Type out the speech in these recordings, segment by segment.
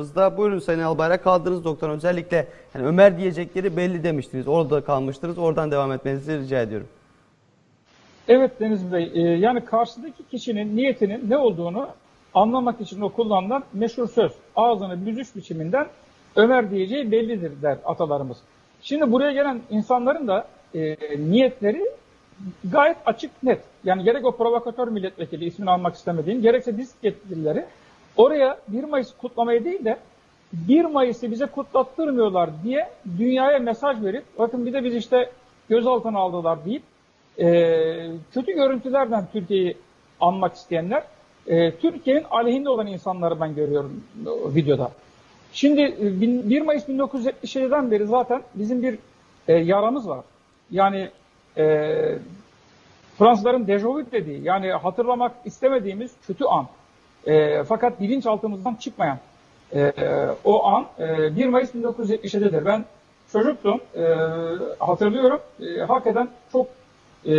karşımızda. Buyurun Sayın Albayrak kaldığınız noktadan özellikle yani Ömer diyecekleri belli demiştiniz. Orada kalmıştınız. Oradan devam etmenizi rica ediyorum. Evet Deniz Bey, e, yani karşıdaki kişinin niyetinin ne olduğunu anlamak için o kullanılan meşhur söz, ağzını büzüş biçiminden Ömer diyeceği bellidir der atalarımız. Şimdi buraya gelen insanların da e, niyetleri gayet açık, net. Yani gerek o provokatör milletvekili ismini almak istemediğim, gerekse disk oraya 1 Mayıs kutlamayı değil de 1 Mayıs'ı bize kutlattırmıyorlar diye dünyaya mesaj verip bakın bir de biz işte gözaltına aldılar deyip e, kötü görüntülerden Türkiye'yi anmak isteyenler e, Türkiye'nin aleyhinde olan insanları ben görüyorum o videoda. Şimdi e, bin- 1 Mayıs 1977'den beri zaten bizim bir e, yaramız var. Yani e, Fransızların dejavu dediği yani hatırlamak istemediğimiz kötü an. E, fakat bilinçaltımızdan çıkmayan e, o an e, 1 Mayıs 1977'dir. Ben çocuktum. E, hatırlıyorum. E, hakikaten çok e,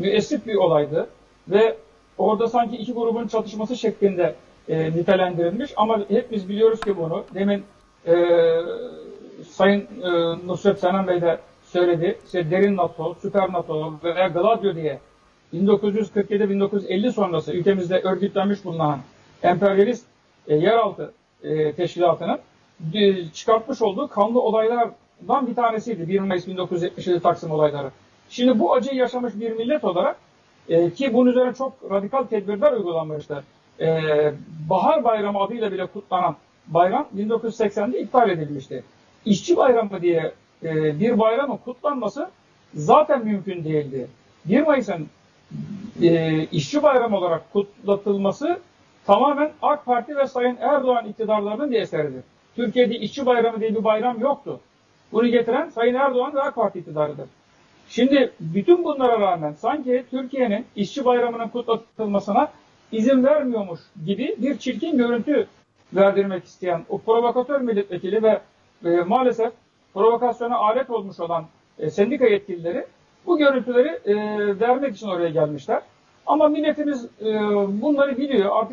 müessif bir olaydı. Ve orada sanki iki grubun çatışması şeklinde e, nitelendirilmiş. Ama hepimiz biliyoruz ki bunu. Demin e, Sayın e, Nusret Senem Bey de söyledi. İşte derin NATO, süper NATO veya Gladio diye 1947-1950 sonrası ülkemizde örgütlenmiş bulunan emperyalist e, yeraltı e, teşkilatının e, çıkartmış olduğu kanlı olaylardan bir tanesiydi. 1 Mayıs 1977 Taksim olayları. Şimdi bu acıyı yaşamış bir millet olarak e, ki bunun üzerine çok radikal tedbirler uygulanmıştı. E, Bahar Bayramı adıyla bile kutlanan bayram 1980'de iptal edilmişti. İşçi Bayramı diye e, bir bayramın kutlanması zaten mümkün değildi. 1 Mayıs'ın e, işçi bayramı olarak kutlatılması tamamen AK Parti ve Sayın Erdoğan iktidarlarının bir eseridir. Türkiye'de işçi bayramı diye bir bayram yoktu. Bunu getiren Sayın Erdoğan ve AK Parti iktidarıdır. Şimdi bütün bunlara rağmen sanki Türkiye'nin işçi bayramının kutlatılmasına izin vermiyormuş gibi bir çirkin görüntü verdirmek isteyen o provokatör milletvekili ve e, maalesef provokasyona alet olmuş olan e, sendika yetkilileri bu görüntüleri e, vermek için oraya gelmişler. Ama milletimiz e, bunları biliyor. Artık